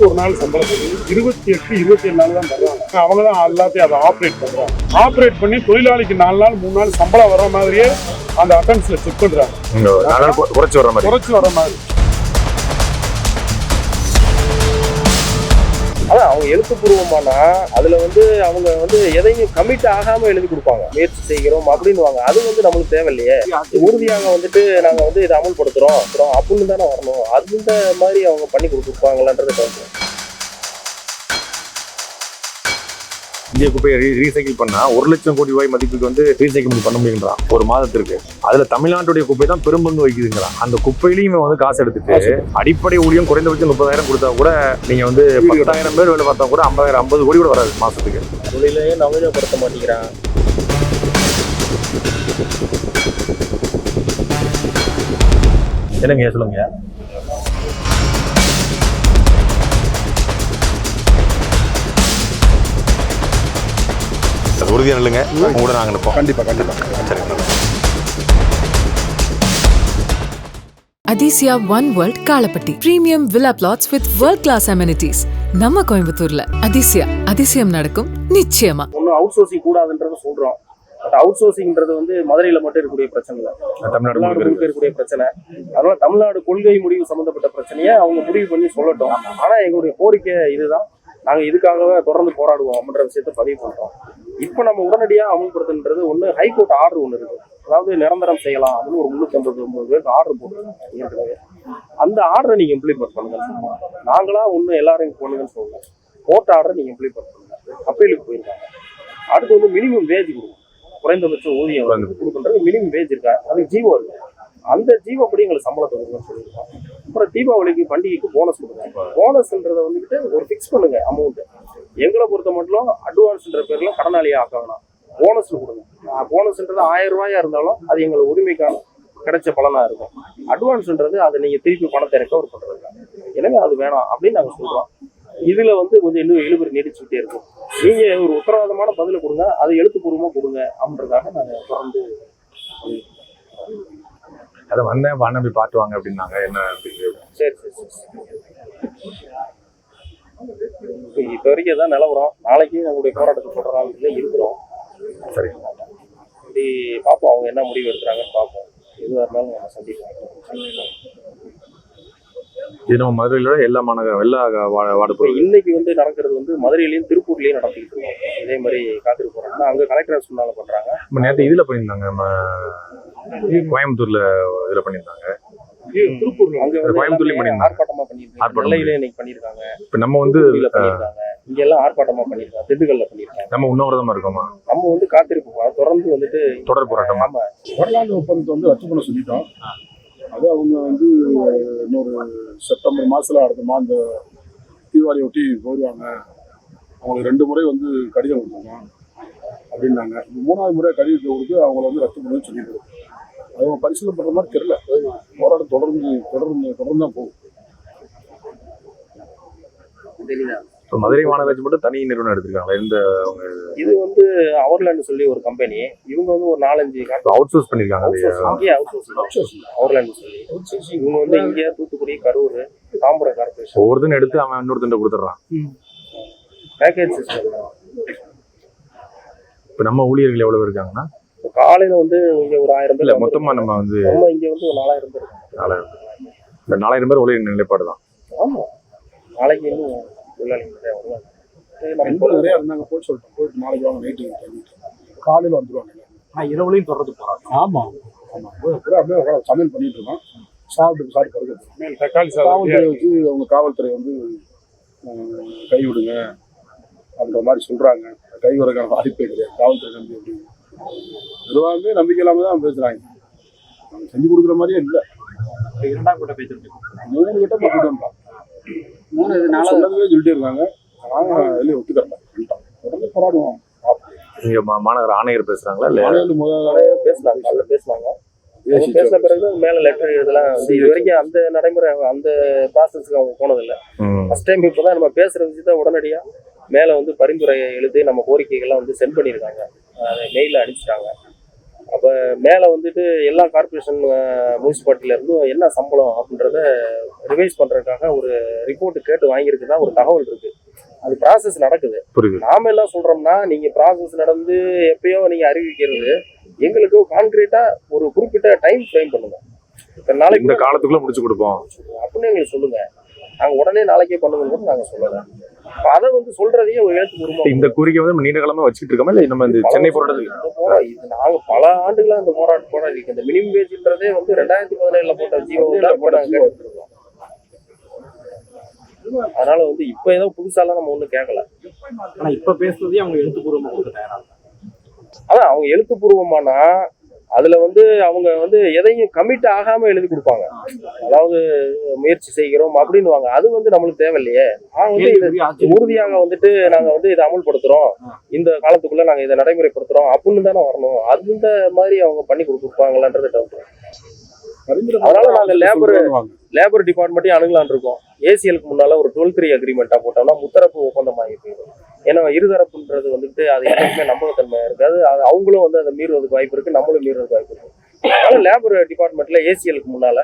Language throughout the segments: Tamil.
நாற்பத்தொரு நாள் சம்பளத்துக்கு இருபத்தி எட்டு இருபத்தி ஏழு நாள் தான் தர்றாங்க அவங்க தான் எல்லாத்தையும் அதை ஆப்ரேட் பண்றாங்க. ஆப்ரேட் பண்ணி தொழிலாளிக்கு நாலு நாள் மூணு நாள் சம்பளம் வர மாதிரியே அந்த அட்டன்ஸ்ல செக் பண்றாங்க. குறைச்சு வர மாதிரி. குறைச்சு வர மாதிரி. அவங்க எழுத்துப்பூர்வமானா அதுல வந்து அவங்க வந்து எதையும் கமிட் ஆகாம எழுதி கொடுப்பாங்க. முயற்சி செய்கிறோம் அப்படின்னுவாங்க. அது வந்து நம்மளுக்கு தேவையில்லையே. உறுதியாக வந்துட்டு நாங்க வந்து இதை அமல்படுத்துறோம். அப்புறம் அப்படின்னு தானே வரணும். அந்த மாதிரி அவங்க பண்ணி கொடுத்துருப்பாங்களான்றது இந்திய குப்பையை ரீசைக்கிள் பண்ணா ஒரு லட்சம் கோடி ரூபாய் மதிப்புக்கு வந்து ரீசைக்கிள் பண்ண முடியுங்கிறான் ஒரு மாதத்திற்கு. அதுல தமிழ்நாட்டுடைய குப்பை தான் பெரும்பங்கு வகிக்குதுங்கிறான் அந்த குப்பையிலையும் வந்து காசு எடுத்துட்டு அடிப்படை ஊழியம் குறைந்தபட்சம் முப்பதாயிரம் கொடுத்தா கூட நீங்க வந்து பத்தாயிரம் பேர் வேலை பார்த்தா கூட ஐம்பதாயிரம் ஐம்பது கோடி கூட வராது மாசத்துக்கு. தொழிலையே நவீனப்படுத்த மாட்டேங்கிறான். என்னங்க சொல்லுங்க? அது உறுதியா இல்லைங்க உங்க கூட நாங்க நிற்போம் கண்டிப்பா கண்டிப்பா. சரிங்க Athisaya one world Kalapatti premium villa flats with world class amenities நம்ம கோயம்புத்தூர்ல அதிசயா அதிசயம் நடக்கும் நிச்சயமா. ஒன்றும் அவுட் சோர்சிங் கூடாதுன்றத சொல்றோம். பட் அவுட் சோர்சிங்ன்றது வந்து மதுரையில மட்டும் இருக்கக்கூடிய பிரச்சனை இல்லை. தமிழ்நாடு முழுக்க இருக்கக்கூடிய பிரச்சனை. அதனால தமிழ்நாடு கொள்கை முடிவு சம்பந்தப்பட்ட பிரச்சனையை அவங்க முடிவு பண்ணி சொல்லட்டும். ஆனா எங்களுடைய கோரிக்கை இதுதான். நாங்க இதுக்காகவே தொடர்ந்து போராடுவோம் அப்படின்ற விஷயத்த பதிவு பண்றோம். இப்போ நம்ம உடனடியா அமல்படுத்துன்றது ஒண்ணு ஹைகோர்ட் ஆர்டர் ஒன்று இருக்கு. அதாவது நிரந்தரம் செய்யலாம் அப்படின்னு ஒரு ஐம்பது ஒன்பது பேருக்கு ஆர்டர் போட்டுருக்காங்க ஏற்கனவே. அந்த ஆர்டரை நீங்க இம்ப்ளிமெண்ட் பண்ணுங்க. நாங்களா ஒண்ணு எல்லாரும் பண்ணுங்கன்னு சொல்லல. கோர்ட் ஆர்டரை நீங்க இம்ப்ளிமெண்ட் பண்ணுங்க. அப்பீலுக்கு போயிருக்காங்க. அடுத்து வந்து மினிமம் வேஜ் கொடுக்கும் குறைந்தபட்ச ஊதியம் கொடுக்குன்றது மினிமம் வேஜ் இருக்கா? அது ஜீவோ இருக்கு அந்த ஜீவோ படி எங்களுக்கு சம்பளத்தை கொடுங்கன்னு சொல்லியிருக்கோம். அப்புறம் தீபாவளிக்கு பண்டிகைக்கு போனஸ் கொடுங்க. போனஸ்ன்றதை வந்துட்டு ஒரு ஃபிக்ஸ் பண்ணுங்க அமௌண்ட் எங்களை பொறுத்த மட்டும் அட்வான்ஸ்ன்ற பேர்ல கடனாளி ஆக்க வேணாம் போனஸ் கொடுங்க. போனஸ்ன்றது ஆயிரம் ரூபாயா இருந்தாலும் அது எங்களுக்கு உரிமைக்கான கிடைச்ச பலனா இருக்கும். அட்வான்ஸ்ன்றது அதை நீங்க திருப்பி பணத்தை ரெக்கவர் பண்றது எனவே அது வேணாம் அப்படின்னு நாங்க சொல்றோம். இதுல வந்து கொஞ்சம் இன்னும் இழுபறி நீடிச்சுக்கிட்டே இருக்கும். நீங்க ஒரு உத்தரவாதமான பதில கொடுங்க அதை எழுத்துப்பூர்வமா கொடுங்க அப்படின்றதாக நாங்க தொடர்ந்து அதை வந்தேன் வாங்க பாட்டுவாங்க பார்த்து வாங்க அப்படின்னாங்க. என்ன சரி சரி சரி. இப்ப வரைக்கும் தான் நிலவரம்? நாளைக்கு நம்மளுடைய போராட்டத்தை தொடராமல் இருக்கிறோம். சரி. இப்படி பார்ப்போம் அவங்க என்ன முடிவு எடுக்கிறாங்கன்னு பார்ப்போம். எதுவாக இருந்தாலும் நம்ம சந்திப்போம். இது நம்ம மதுரையில எல்லா மாநகரம் எல்லா வார்டு இன்னைக்கு வந்து நடக்கிறது வந்து மதுரையிலையும் திருப்பூர்லயும் நடத்திக்கிட்டு இருக்கோம். இதே மாதிரி காத்திருப்பு போறாங்க அங்க கலெக்டர் சொன்னால பண்றாங்க. நம்ம நேற்று இதுல பண்ணியிருந்தாங்க நம்ம கோயம்புத்தூர்ல இதுல பண்ணியிருந்தாங்க. திருப்பூர்ல அங்க பண்ணியிருந்தாங்க. ஆர்ப்பாட்டமா பண்ணியிருக்காங்க. ஆர்ப்பாட்டம் நெல்லையில இன்னைக்கு பண்ணியிருக்காங்க. இப்ப நம்ம வந்து பண்ணியிருக்காங்க. இங்க எல்லாம் ஆர்ப்பாட்டமா பண்ணியிருக்காங்க. திண்டுக்கல்ல பண்ணியிருக்காங்க. நம்ம உண்ணாவிரதமா இருக்கோமா? நம்ம வந்து காத்திருப்பு போறோம். தொடர்ந்து வந்துட்டு தொடர் போராட்டமா? ஆமா. வரலாற்று ஒப்பந்தத்தை வந்து ரத்து பண்ண சொல்லிட்டோம் அது அவங்க வந்து இன்னொரு செப்டம்பர் மாதத்தில் அடுத்த இந்த தீபாவளி ஒட்டி போயிடுவாங்க அவங்களுக்கு ரெண்டு முறை வந்து கடிதம் கொடுத்தாங்க அப்படின்னாங்க. இப்போ மூணாவது முறை கடிதத்தை கொடுத்து அவங்கள வந்து ரத்து பண்ணணும்னு சொல்லிட்டு அவங்க பரிசீலனை பண்ணுற மாதிரி தெரியல. போராட்டம் தொடர்ந்து தொடர்ந்து தொடர்ந்து தான் போகும். மதுரை மாநகராட்சி மட்டும் தனி நிறுவனம் எடுத்திருக்காங்களா? இந்த இது வந்து அவர்லேண்ட் சொல்லி ஒரு கம்பெனி இவங்க வந்து ஒரு நாலஞ்சு அவுட் சோர்ஸ் பண்ணிருக்காங்க அவுட் அவர்லேண்ட் சொல்லி. இவங்க வந்து இங்கே தூத்துக்குடி கரூர் தாம்பரம் கார்பரேஷன் ஒவ்வொருத்தரும் எடுத்து அவன் இன்னொருத்தன் கொடுத்துட்றான். பேக்கேஜ் சிஸ்டம் இப்ப நம்ம ஊழியர்கள் எவ்வளவு இருக்காங்கன்னா? காலையில வந்து இங்க ஒரு ஆயிரம் பேர் இல்ல. மொத்தமா நம்ம வந்து நம்ம இங்க வந்து ஒரு நாலாயிரம் பேர். நாலாயிரம் பேர். இந்த நாலாயிரம் பேர் ஊழியர் நிலைப்பாடு தான். ஆமா. நாளைக்கு இன்னும் தொழிலாளிகள் நிறைய வருவாங்க. சரி, நம்ம நிறையா இருந்தாங்க போய் சொல்லிட்டோம். போயிட்டு நாளைக்கு வாங்க நைட்டு காலையில் வந்துடுவாங்க எல்லாரும். இரவுலையும் தொடர்ந்து போறாங்க. ஆமாம் ஆமாம் பூரா அப்படியே சமையல் பண்ணிட்டு இருக்கோம். சாப்பிட்டு சாப்பிட்டு மேல் தக்காளி சாதம் வச்சு அவங்க காவல்துறை வந்து அஹ், கை விடுங்க அப்படின்ற மாதிரி சொல்றாங்க. கை விடுறதுக்கான வாய்ப்பே கிடையாது. காவல்துறை நம்பி அப்படி நிர்வாகமே நம்பிக்கை இல்லாம தான் பேசுறாங்க. அவங்க செஞ்சு கொடுக்குற மாதிரியே இல்லை. இரண்டாம் கூட பேசிட்டு மூணு கிட்ட போட்டு வந்தோம். மூணு சொன்னதுவே சொல்லிட்டே இருக்காங்க. ஆனால் வெளியே ஒத்துக்கிறல உடனே போராடுவோம். இங்க மா- மாநகர ஆணையர் பேசுறாங்களா இல்ல? பேசினாங்க அவங்க பேசின பிறகு மேல லெட்டர் இதெல்லாம் வந்து இது வரைக்கும் அந்த நடைமுறை அவங்க அந்த ப்ராசஸ்க்கு அவங்க போனதில்லை. ஃபர்ஸ்ட் டைம் இப்போதான் நம்ம பேசுற விஷயத்த உடனடியா மேல வந்து பரிந்துரை எழுதி நம்ம கோரிக்கைகள்லாம் வந்து சென்ட் பண்ணியிருக்காங்க. அதை மெயில அனுப்பிச்சிட்டாங்க அப்ப மேல வந்துட்டு எல்லா கார்பரேஷன் முனிசிபாலிட்டில இருந்தும் என்ன சம்பளம் அப்படின்றத ரிவைஸ் பண்றதுக்காக ஒரு ரிப்போர்ட் கேட்டு வாங்கியிருக்குதா ஒரு தகவல் இருக்கு. அது ப்ராசஸ் நடக்குது. நாம எல்லாம் சொல்றோம்னா நீங்க ப்ராசஸ் நடந்து எப்பயோ நீங்க அறிவிக்கிறது எங்களுக்கு கான்கிரீட்டா ஒரு குறிப்பிட்ட டைம் ஃப்ரேம் பண்ணுங்க. இத்தனை நாளைக்கு இந்த காலத்துக்குள்ள முடிச்சு கொடுப்போம். அப்படின்னு எங்களுக்கு சொல்லுங்க. நாங்க உடனே நாளைக்கே பண்ணுங்கன்னு கூட நாங்க சொல்லல அப்ப அதை வந்து சொல்றதையே ஒரு எழுத்து பூர்வமா இந்த கோரிக்கை வந்து நம்ம நீண்ட காலமா வச்சுக்கிட்டு இருக்கோமா இல்ல நம்ம இந்த சென்னை போராட்டத்துக்கு இது நாங்க பல ஆண்டுகளா இந்த போராட்டம் போராடி. இந்த மினிமம் வேஜ்ன்றதே வந்து ரெண்டாயிரத்தி பதினேழுல போட்ட ஜீவோ இருக்கோம். அதனால வந்து இப்ப ஏதோ புதுசாலாம் நம்ம ஒண்ணும் கேட்கல ஆனா இப்ப பேசுறதே அவங்க எழுத்துப்பூர்வமா கொடுக்க தயாரா இருக்காங்க. அதான் அவங்க எழுத்துப்பூர்வமானா அதுல வந்து அவங்க வந்து எதையும் கமிட் ஆகாம எழுதி கொடுப்பாங்க. அதாவது முயற்சி செய்கிறோம் அப்படின்னுவாங்க. அது வந்து நம்மளுக்கு தேவையில்லையே. வந்து இதை. உறுதியாக வந்துட்டு நாங்க வந்து இதை அமல்படுத்துறோம். இந்த காலத்துக்குள்ள நாங்க இதை நடைமுறைப்படுத்துறோம் அப்படின்னு தானே வரணும். அந்த மாதிரி அவங்க பண்ணி கொடுப்பாங்களான்றது டவுட் அதனால நாங்க லேபர். லேபர் டிபார்ட்மெண்ட்டையும் அணுகலான் இருக்கோம். ஏசிஎலுக்கு முன்னால ஒரு டுவெல் த்ரீ அக்ரிமெண்டா போட்டோம்னா முத்தரப்பு ஒப்பந்தம் ஆகி போயிடும். ஏன்னா இருதரப்புன்றது வந்துட்டு அது எப்பவுமே நம்பகத்தன்மை இருக்காது. அது அவங்களும் வந்து அதை மீறுவதற்கு வாய்ப்பு இருக்கு நம்மளும் மீறுவதற்கு வாய்ப்பு இருக்கு. அதனால லேபர் டிபார்ட்மெண்ட்ல ஏசிஎலுக்கு முன்னால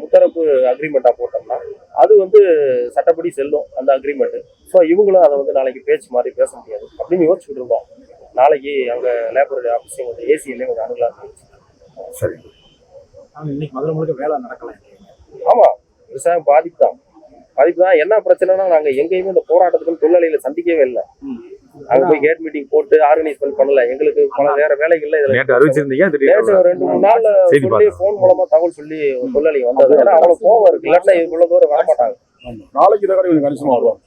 முத்தரப்பு அக்ரிமெண்டா போட்டோம்னா அது வந்து சட்டப்படி செல்லும் அந்த அக்ரிமெண்ட் ஸோ இவங்களும் அதை வந்து நாளைக்கு பேச்சு மாதிரி பேச முடியாது அப்படின்னு யோசிச்சுட்டு இருக்கோம். நாளைக்கு அங்க லேபர் ஆஃபீஸையும் வந்து ஏசிஎல்லையும் கொஞ்சம் அணுகலாம் சரி. இன்னைக்கு மதுரை முழுக்க வேலை நடக்கல. ஆமா விவசாயம் பாதிப்பு தான். பாதிப்பு தான் என்ன பிரச்சனைனா நாங்க எங்கேயுமே இந்த போராட்டத்துக்கு தொழிலாளிகளை சந்திக்கவே இல்லை. அங்க போய் கேட் மீட்டிங் போட்டு ஆர்கனைஸ்மெண்ட் பண்ணல. எங்களுக்கு பல வேற வேலைகள்ல இதுல நேற்று அறிவிச்சிருந்தீங்க நேற்று ரெண்டு மூணு நாள்ல செய்தி சொல்லி. போன் மூலமா தகவல் சொல்லி ஒரு தொழிலாளி வந்தது. ஏன்னா அவ்வளவு கோவம் இருக்கு. இல்லாட்டினா இவ்வளவு தூரம் வரமாட்டாங்க ஆமா. நாளைக்கு இதை கொஞ்சம் கணிசமா வருவாங்க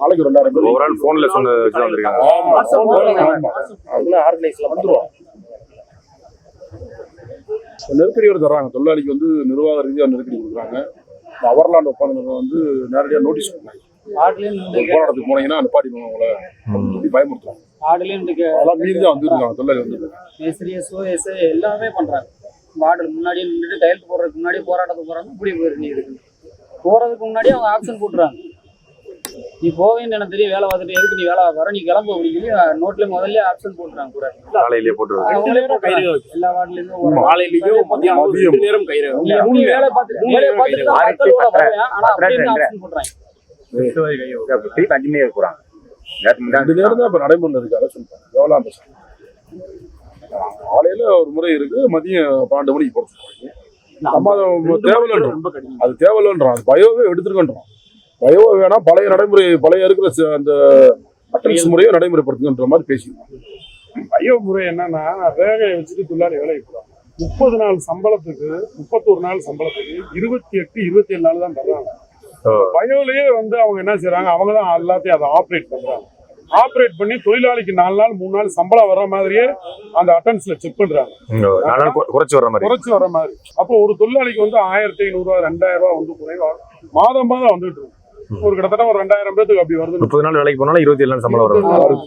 நாளைக்கு ஒரு ரெண்டாயிரம் பேர். ஒரு ஆள் போன்ல சொன்ன வச்சு வந்திருக்காங்க. ஆமா. ஆர்கனைஸ்ல வந்துருவோம். இப்ப நெருக்கடியோட தர்றாங்க. தொழிலாளிக்கு வந்து நிர்வாக ரீதியாக நெருக்கடி கொடுக்குறாங்க. அவர்லாண்ட் ஒப்பந்தம் வந்து நேரடியாக நோட்டீஸ் ஒரு போராட்டத்துக்கு போனீங்கன்னா நிப்பாட்டிடுவோம் உங்களை. சொல்லி பயமுறுத்துறாங்க. அதெல்லாம் மீறி தான் வந்துருக்காங்க தொழிலாளி வந்து மேஸ்திரி எஸ்ஓஎஸ் எல்லாமே பண்றாங்க. வார்டு முன்னாடியே நின்றுட்டு கையெழுத்து போடுறதுக்கு முன்னாடி போராட்டத்துக்கு போறாங்க இப்படி போயிரு நீ இருக்கு போறதுக்கு முன்னாடி அவங்க ஆப்ஷன் போட்டுறாங்க. நீ போவேன்னு எனக்கு தெரியும் வேலை பார்த்துட்டு எதுக்கு நீ வேலை பார்க்கற நீ கிளம்ப அப்படின்னு நோட்ல முதல்ல ஆப்ஷன் போட்டுறாங்க கூட. காலையிலேயே போட்டுருவாங்க. எல்லா வார்டுலயும் ஒரு காலையிலயும் மதியம் நேரம் கயிறு வேலை பார்த்துட்டு பார்த்துட்டு ஆனா ஆப்ஷன் இருக்கிறாங்க ரெண்டு நேரம் தான் இப்போ நடைமுறையில் இருக்கு அதை சொல்லிட்டாங்க எவ்வளோ காலையில ஒரு முறை இருக்கு மதியம் பன்னெண்டு மணிக்கு நம்ம தேவையில்லைன்றோம். கடினம் அது தேவையில்லைன்றோம். அது பயோவே எடுத்துருக்கன்றோம். பயோ வேணா பழைய நடைமுறை பழைய இருக்கிற அந்த அட்டன்ஸ் முறையை நடைமுறைப்படுத்துங்கன்ற மாதிரி பேசிக்கிறோம் ஐயோ முறை என்னன்னா ரேகையை வச்சுட்டு தொழிலாளி வேலைக்கு போறாங்க. முப்பது நாள் சம்பளத்துக்கு முப்பத்தொரு நாள் சம்பளத்துக்கு இருபத்தி எட்டு இருபத்தி ஏழு நாள் தான் தர்றாங்க. பயோலயே வந்து அவங்க என்ன செய்றாங்க? அவங்க தான் எல்லாத்தையும் அதை ஆப்ரேட் பண்றாங்க. ஆப்ரேட் பண்ணி தொழிலாளிக்கு நாலு நாள் மூணு நாள் சம்பளம் வர்ற மாதிரியே அந்த அட்டன்ஸ்ல செக் பண்றாங்க. குறைச்சு வர்ற மாதிரி. குறைச்சு வர மாதிரி. அப்போ ஒரு தொழிலாளிக்கு வந்து ஆயிரத்தி ஐநூறு ரூபாய் ரெண்டாயிரம் ரூபாய் வந்து குறைவா? மாதம் மாதம் வந்துட்டு இருக்கு. ஒரு கிட்டத்தட்ட ஒரு ரெண்டாயிரம் பேத்துக்கு அப்படி வருது முப்பது நாள் வேலைக்கு போனாலும் இருபத்தி ஏழு நாள் சம்பளம். வரும்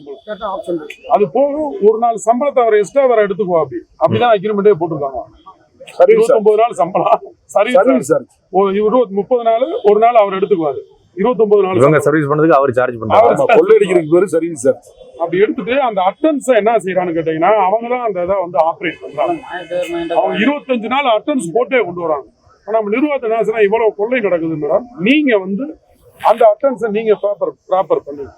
அது போக ஒரு நாள் சம்பளத்தை அவர் எக்ஸ்ட்ரா வேற எடுத்துக்குவா அப்படி. அப்படிதான் அக்ரிமெண்டே போட்டிருக்காங்க. சர்வீஸ் இருபத்தொன்பது நாள் சம்பளம். சார் ஒரு இருபது முப்பது நாள் ஒரு நாள் அவர் எடுத்துக்குவாரு. இருபத்தொன்பது நாள் இவங்க. சர்வீஸ் பண்ணதுக்கு அவர் சார்ஜ் ஆமா, கொள்ளையடிக்கிறதுக்கு பேரு சர்வீஸ் சார் அப்படி எடுத்துட்டு அந்த அட்டன்ஸை என்ன செய்யறான்னு கேட்டீங்கன்னா அவங்க தான் அந்த இதை வந்து ஆப்ரேட் பண்றாங்க. அவங்க இருபத்தஞ்சு நாள் அட்டன்ஸ் போட்டே கொண்டு வராங்க. ஆனா நம்ம நிர்வாகத்தை என்ன செய்யணும் இவ்வளவு கொள்ளை நடக்குது மேடம் நீங்க வந்து அந்த அட்டன்ஸை நீங்க ப்ராப்பர் ப்ராப்பர் பண்ணுங்க.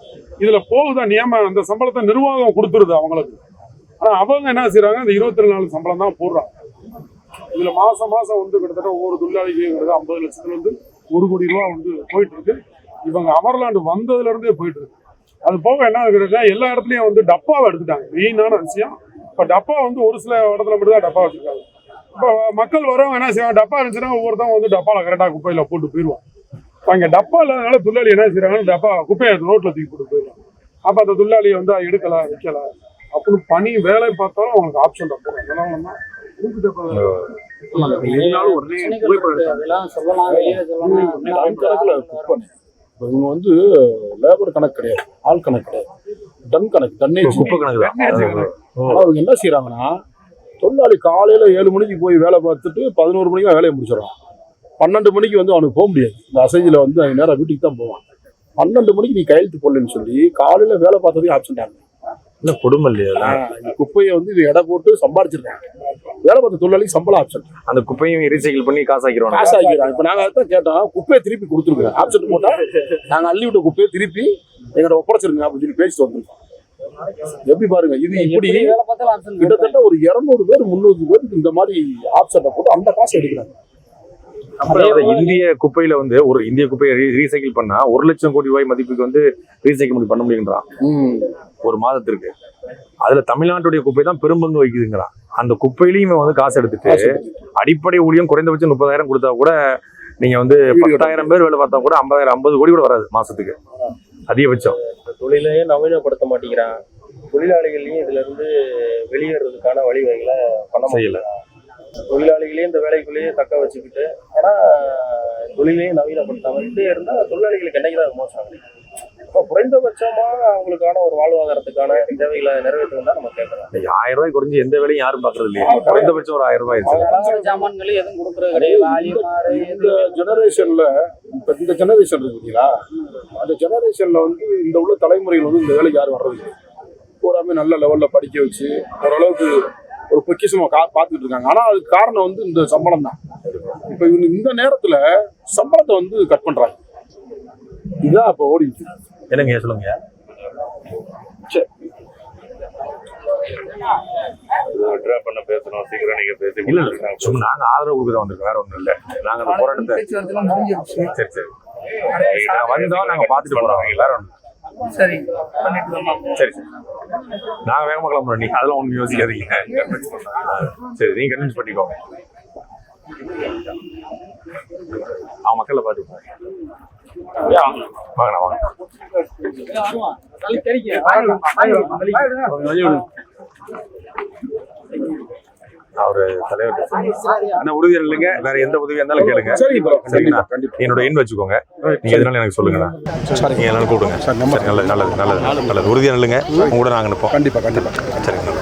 இதுல போகுதா நியம அந்த சம்பளத்தை நிர்வாகம் கொடுத்துருது அவங்களுக்கு. ஆனா அவங்க என்ன செய்யறாங்க அந்த இருபத்தி நாலு சம்பளம் தான் போடுறாங்க. இதுல மாசம் மாசம் வந்து கிட்டத்தட்ட ஒவ்வொரு தொழிலாளிக்கு ஐம்பது லட்சத்துல இருந்து ஒரு கோடி ரூபா வந்து போயிட்டு இருக்கு இவங்க அமர்லாண்டு வந்ததுல இருந்தே போயிட்டு இருக்கு அது போக என்ன இருக்குதுன்னா எல்லா இடத்துலயும் வந்து டப்பாவை எடுத்துட்டாங்க. மெயினான விஷயம் இப்ப டப்பா வந்து ஒரு சில இடத்துல மட்டும் தான் டப்பா வச்சிருக்காங்க. இப்போ மக்கள் வரவங்க என்ன செய்வாங்க? டப்பா இருந்துச்சுன்னா ஒவ்வொருத்தவங்க வந்து டப்பாவில் கரெக்டா குப்பையில போட்டு போயிடுவான் அங்கே டப்பா இல்லாதனால தொழிலாளி என்ன செய்றாங்கன்னா டப்பா குப்பையை ரோட்ல தூக்கி போட்டு போயிடுவாங்க அப்ப அந்த தொழிலாளி வந்து அதை எடுக்கல வைக்கல அப்படின்னு பணி வேலை பார்த்தாலும் அவங்களுக்கு ஆப்ஷன் டப்பா இப்போ இவங்க வந்து லேபர் கணக்கு கிடையாது ஆள் கணக்கு கிடையாது. டன் கணக்கு டன்னேஜ் குப்பை கணக்கு. அவங்க என்ன செய்யறாங்கன்னா தொழிலாளி காலையில ஏழு மணிக்கு போய் வேலை பார்த்துட்டு பதினோரு மணிக்கு வேலையை முடிச்சிடறான். பன்னெண்டு மணிக்கு வந்து அவனுக்கு போக முடியாது. இந்த அசைஞ்சில் வந்து அவன் நேரம் வீட்டுக்கு தான் போவான். பன்னெண்டு மணிக்கு நீ கையெழுத்து போடலன்னு சொல்லி காலையில வேலை பார்த்ததே ஆப்சண்ட் ஆகும் இல்ல கொடுமை இல்லையா குப்பையை வந்து இது எடை போட்டு சம்பாரிச்சிருக்காங்க. வேலை பார்த்த தொழிலாளி சம்பளம் ஆப்ஷன் அந்த குப்பையும் ரீசைக்கிள் பண்ணி காசு ஆக்கிடுவாங்க காசு ஆகிக்கிறாங்க இப்ப நாங்க அதான் கேட்டோம் குப்பையை திருப்பி கொடுத்துருக்கோம் ஆப்ஷன் போட்டா நாங்க அள்ளி விட்ட குப்பையை திருப்பி எங்கிட்ட ஒப்படைச்சிருங்க அப்படின்னு சொல்லி பேசிட்டு வந்திருக்கோம். எப்படி பாருங்க இது இப்படி ஆப்ஷன் கிட்டத்தட்ட ஒரு இருநூறு பேர் முந்நூறு பேருக்கு இந்த மாதிரி ஆப்ஷனை போட்டு அந்த காசு எடுக்கிறாங்க. இந்திய குப்பையில வந்து ஒரு இந்திய குப்பையை ரீசைக்கிள் பண்ணா ஒரு லட்சம் கோடி ரூபாய் மதிப்புக்கு வந்து ரீசைக்கிள் பண்ண முடியுன்றான் ஒரு மாதத்திற்கு. அதுல தமிழ்நாட்டுடைய குப்பை தான் பெரும்பங்கு வகிக்குதுங்கிறான் அந்த குப்பையிலையும் இவன் வந்து காசு எடுத்துட்டு. அடிப்படை ஊழியம் குறைந்தபட்சம் முப்பதாயிரம் கொடுத்தா கூட நீங்க வந்து பத்தாயிரம் பேர் வேலை பார்த்தா கூட ஐம்பதாயிரம் ஐம்பது கோடி கூட வராது மாசத்துக்கு. அதிகபட்சம். இந்த தொழிலையே நவீனப்படுத்த மாட்டேங்கிறான்? தொழிலாளிகளையும் இதுல இருந்து வெளியேறதுக்கான வழிவகைகளை பண்ண செய்யல. தொழிலாளிகளையும் இந்த வேலைக்குள்ளேயே தக்க வச்சுக்கிட்டு ஆனா தொழிலையும் நவீனப்படுத்தாம இப்படியே இருந்தா தொழிலாளிகளுக்கு என்னைக்குதான் மோசம்? ஆகுது இப்போ குறைந்தபட்சமா அவங்களுக்கான ஒரு வாழ்வாதாரத்துக்கான தேவைகளை நிறைவேற்றணும் தான் நம்ம கேட்கறோம் இந்த ஆயிரம் ரூபாய் குறைஞ்சு எந்த வேலையும் யாரும் பாக்குறது இல்லையா. குறைந்தபட்சம் ஒரு ஆயிரம் ரூபாய் ஆயிடுச்சு. அலங்கார சாமான்கள் எதுவும் கொடுக்கறது கிடையாது. இந்த ஜெனரேஷன்ல இப்ப இந்த ஜெனரேஷன் இருக்கு பார்த்தீங்களா அந்த ஜெனரேஷன்ல வந்து இந்த உள்ள தலைமுறைகள் வந்து இந்த வேலைக்கு யாரும் வர்றது இல்லை. பூராமே நல்ல லெவல்ல படிக்க வச்சு ஓரளவுக்கு ஒரு பொக்கிஷமா கா பார்த்துட்டு இருக்காங்க ஆனா அதுக்கு காரணம் வந்து இந்த சம்பளம் தான். இப்ப இவங்க இந்த நேரத்துல சம்பளத்தை வந்து கட் பண்றாங்க. இதுதான் இப்ப இருக்கு. என்னங்க சொல்லுங்க. சரி விட்ரா பண்ண பேசணும். சீக்கிரம் நீங்க பேசி இல்ல சும்மா நாங்க ஆதரவு கொடுக்க வந்திருக்கோம் வேற ஒண்ணும் இல்ல. நாங்க அந்த போராட்டத்தை சரி சரி. நான் வந்தோம் நாங்க பாத்துட்டு போறோம். வேற ஒண்ணும் சரி சரி சரி. நாங்க வேகமா கிளம்புறோம் நீங்க அதெல்லாம் ஒண்ணும் யோசிக்காதீங்க. ஆ, சரி நீங்க கன்வின்ஸ் பண்ணிக்கோங்க. அவன் மக்களை பாத்துக்கோங்க வாங்கண்ணா வாங்க அவரு தலைவர் ஆனா உறுதியாக இல்லைங்க? வேற எந்த உதவியா இருந்தாலும் கேளுங்க. சரிங்களா? என்னோட எண் வச்சுக்கோங்க. நீங்க எதனால எனக்கு சொல்லுங்கண்ணா. நீங்க எல்லாம் கூப்பிடுங்க. சரி நல்லது நல்லது நல்லது நல்லது. உறுதியா இல்லைங்க. உங்க கூட நாங்க நிற்போம் கண்டிப்பா கண்டிப்பா. சரிங்க